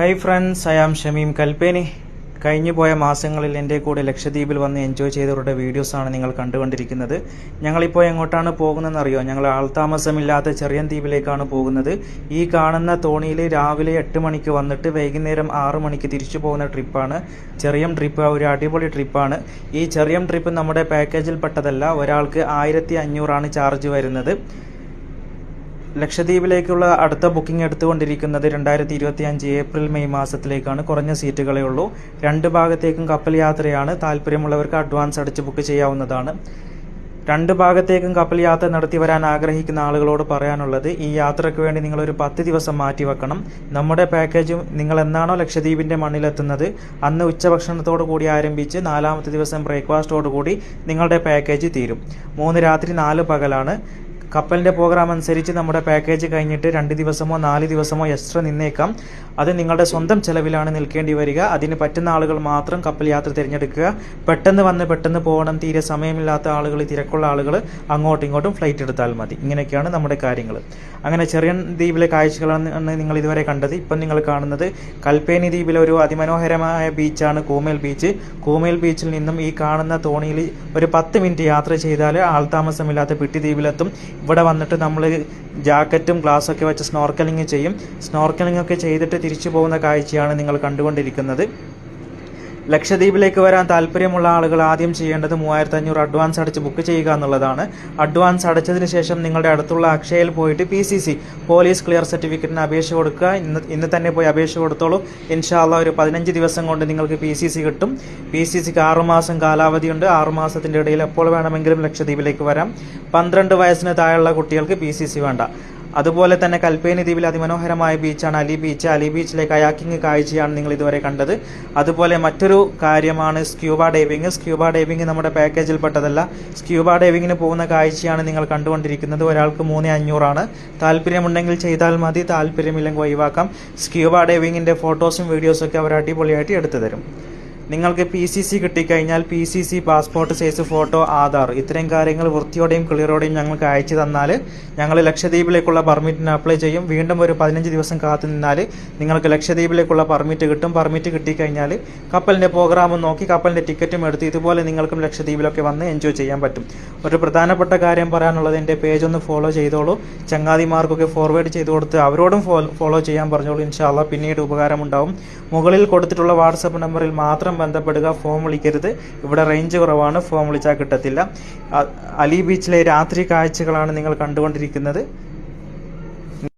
Hi friends I am Shameem Kalpeni കഴിഞ്ഞു പോയ മാസങ്ങളിൽ എന്റെ കൂടെ ലക്ഷദ്വീപിൽ വന്ന് എൻജോയ് ചെയ്തവരുടെ വീഡിയോസാണ് നിങ്ങൾ കണ്ടുകൊണ്ടിരിക്കുന്നത്. ഞങ്ങളിപ്പോൾ എങ്ങോട്ടാണ് പോകുന്നതെന്ന് അറിയോ ഞങ്ങൾ ആൾതാമസമില്ലാത്ത ചെറിയൻ ദ്വീപിലേക്കാണ് പോകുന്നത്. ഈ കാണുന്ന തോണിയിൽ രാവിലെ എട്ട് മണിക്ക് വന്നിട്ട് വൈകുന്നേരം ആറ് മണിക്ക് തിരിച്ചു പോകുന്ന ട്രിപ്പാണ് ചെറിയ ട്രിപ്പ് ഒരു അടിപൊളി ട്രിപ്പാണ് ഈ ചെറിയ ട്രിപ്പ് നമ്മുടെ പാക്കേജിൽ പെട്ടതല്ല. ഒരാൾക്ക് ആയിരത്തി അഞ്ഞൂറാണ് ചാർജ് വരുന്നത്. ലക്ഷദ്വീപിലേക്കുള്ള അടുത്ത ബുക്കിംഗ് എടുത്തുകൊണ്ടിരിക്കുന്നത് രണ്ടായിരത്തി ഇരുപത്തി അഞ്ച് ഏപ്രിൽ മെയ് മാസത്തിലേക്കാണ്. കുറഞ്ഞ സീറ്റുകളേ ഉള്ളൂ. രണ്ട് ഭാഗത്തേക്കും കപ്പൽ യാത്രയാണ് താല്പര്യമുള്ളവർക്ക് അഡ്വാൻസ് അടിച്ച് ബുക്ക് ചെയ്യാവുന്നതാണ്. രണ്ട് ഭാഗത്തേക്കും കപ്പൽ യാത്ര നടത്തി വരാൻ ആഗ്രഹിക്കുന്ന ആളുകളോട് പറയാനുള്ളത് ഈ യാത്രയ്ക്ക് വേണ്ടി നിങ്ങൾ ഒരു പത്ത് ദിവസം മാറ്റി വെക്കണം. നമ്മുടെ പാക്കേജും നിങ്ങൾ എന്നാണോ ലക്ഷദ്വീപിന്റെ മണ്ണിലെത്തുന്നത് അന്ന് ഉച്ചഭക്ഷണത്തോടു കൂടി ആരംഭിച്ച് നാലാമത്തെ ദിവസം ബ്രേക്ക്ഫാസ്റ്റോടു കൂടി നിങ്ങളുടെ പാക്കേജ് തീരും. മൂന്ന് രാത്രി നാല് പകലാണ്. കപ്പലിന്റെ പ്രോഗ്രാം അനുസരിച്ച് നമ്മുടെ പാക്കേജ് കഴിഞ്ഞിട്ട് രണ്ട് ദിവസമോ നാല് ദിവസമോ എക്സ്ട്രാ നിന്നേക്കാം. അത് നിങ്ങളുടെ സ്വന്തം ചെലവിലാണ് നിൽക്കേണ്ടി വരിക. അതിന് പറ്റുന്ന ആളുകൾ മാത്രം കപ്പൽ യാത്ര തിരഞ്ഞെടുക്കുക. പെട്ടെന്ന് വന്ന് പെട്ടെന്ന് പോകണം. തീരെ സമയമില്ലാത്ത ആളുകൾ തിരക്കുള്ള ആളുകൾ അങ്ങോട്ടും ഇങ്ങോട്ടും ഫ്ലൈറ്റ് എടുത്താൽ മതി. ഇങ്ങനെയൊക്കെയാണ് നമ്മുടെ കാര്യങ്ങൾ. അങ്ങനെ ചെറിയ ദ്വീപിലെ കാഴ്ചകളാണ് നിങ്ങൾ ഇതുവരെ കണ്ടത്. ഇപ്പം നിങ്ങൾ കാണുന്നത് കൽപ്പേനി ദ്വീപിലെ ഒരു അതിമനോഹരമായ ബീച്ചാണ് കൂമേൽ ബീച്ച്. കൂമേൽ ബീച്ചിൽ നിന്നും ഈ കാണുന്ന തോണിയിൽ ഒരു പത്ത് മിനിറ്റ് യാത്ര ചെയ്താൽ ആൾതാമസമില്ലാത്ത പിട്ടി ദ്വീപിലെത്തും. ഇവിടെ വന്നിട്ട് നമ്മൾ ജാക്കറ്റും ഗ്ലാസ്സൊക്കെ വെച്ച് സ്നോർക്കലിംഗ് ചെയ്യും. സ്നോർക്കലിംഗ് ഒക്കെ ചെയ്തിട്ട് തിരിച്ചു പോകുന്ന കാഴ്ചയാണ് നിങ്ങൾ കണ്ടുകൊണ്ടിരിക്കുന്നത്. ലക്ഷദ്വീപിലേക്ക് വരാൻ താല്പര്യമുള്ള ആളുകൾ ആദ്യം ചെയ്യേണ്ടത് മൂവായിരത്തി അഞ്ഞൂറ് അഡ്വാൻസ് അടച്ച് ബുക്ക് ചെയ്യുക എന്നുള്ളതാണ്. അഡ്വാൻസ് അടച്ചതിന് ശേഷം നിങ്ങളുടെ അടുത്തുള്ള അക്ഷയയിൽ പോയിട്ട് P C C police clear സർട്ടിഫിക്കറ്റിന് അപേക്ഷ കൊടുക്കുക. ഇന്ന് ഇന്ന് തന്നെ പോയി അപേക്ഷ കൊടുത്തോളൂ. ഇൻഷാല്ല ഒരു പതിനഞ്ച് ദിവസം കൊണ്ട് നിങ്ങൾക്ക് പി സി സി കിട്ടും. പി സി സിക്ക് ആറുമാസം കാലാവധിയുണ്ട് ആറുമാസത്തിന്റെ ഇടയിൽ എപ്പോൾ വേണമെങ്കിലും ലക്ഷദ്വീപിലേക്ക് വരാം. പന്ത്രണ്ട് വയസ്സിന് താഴെയുള്ള കുട്ടികൾക്ക് പി സി സി വേണ്ട. അതുപോലെ തന്നെ കൽപ്പേനി ദ്വീപിൽ അതിമനോഹരമായ ബീച്ചാണ് അലി ബീച്ച്. അലി ബീച്ചിലെ കയാക്കിംഗ് കാഴ്ചയാണ് നിങ്ങൾ ഇതുവരെ കണ്ടത്. അതുപോലെ മറ്റൊരു കാര്യമാണ് സ്ക്യൂബ ഡൈവിംഗ്. സ്ക്യൂബ ഡൈവിംഗ് നമ്മുടെ പാക്കേജിൽ പെട്ടതല്ല. സ്ക്യൂബ ഡൈവിങ്ങിന് പോകുന്ന കാഴ്ചയാണ് നിങ്ങൾ കണ്ടുകൊണ്ടിരിക്കുന്നത്. ഒരാൾക്ക് മൂന്ന് അഞ്ഞൂറാണ്. താല്പര്യമുണ്ടെങ്കിൽ ചെയ്താൽ മതി. താല്പര്യമില്ലെങ്കിൽ ഒഴിവാക്കാം. സ്ക്യൂബ ഡൈവിങ്ങിന്റെ ഫോട്ടോസും വീഡിയോസും ഒക്കെ അവർ അടിപൊളിയായിട്ട് എടുത്തു തരും നിങ്ങൾക്ക് പി സി സി കിട്ടിക്കഴിഞ്ഞാൽ P C C passport size photo Aadhaar ഇത്രയും കാര്യങ്ങൾ വൃത്തിയോടെയും ക്ലിയറോടെയും ഞങ്ങൾക്ക് അയച്ചു തന്നാൽ ഞങ്ങൾ ലക്ഷദ്വീപിലേക്കുള്ള പെർമിറ്റിന് അപ്ലൈ ചെയ്യും. വീണ്ടും ഒരു പതിനഞ്ച് ദിവസം കാത്തു നിന്നാൽ നിങ്ങൾക്ക് ലക്ഷദ്വീപിലേക്കുള്ള പെർമിറ്റ് കിട്ടും. പെർമിറ്റ് കിട്ടിക്കഴിഞ്ഞാൽ കപ്പലിന്റെ പ്രോഗ്രാമും നോക്കി കപ്പലിന്റെ ടിക്കറ്റും എടുത്ത് ഇതുപോലെ നിങ്ങൾക്കും ലക്ഷദ്വീപിലൊക്കെ വന്ന് എൻജോയ് ചെയ്യാൻ പറ്റും. ഒരു പ്രധാനപ്പെട്ട കാര്യം പറയാനുള്ളത് എന്റെ പേജ് ഒന്ന് ഫോളോ ചെയ്തോളൂ. ചങ്ങാതിമാർക്കൊക്കെ ഫോർവേഡ് ചെയ്ത് കൊടുത്ത് അവരോടും ഫോളോ ചെയ്യാൻ പറഞ്ഞോളൂ. ഇൻഷാല്ല പിന്നീട് ഉപകാരമുണ്ടാവും. മുകളിൽ കൊടുത്തിട്ടുള്ള വാട്സപ്പ് നമ്പറിൽ മാത്രം ബന്ധപ്പെടുക ഫോം വിളിക്കരുത്. ഇവിടെ റേഞ്ച് കുറവാണ് ഫോം വിളിച്ചാൽ കിട്ടത്തില്ല. അലി ബീച്ചിലെ രാത്രി കാഴ്ചകളാണ് നിങ്ങൾ കണ്ടുകൊണ്ടിരിക്കുന്നത്.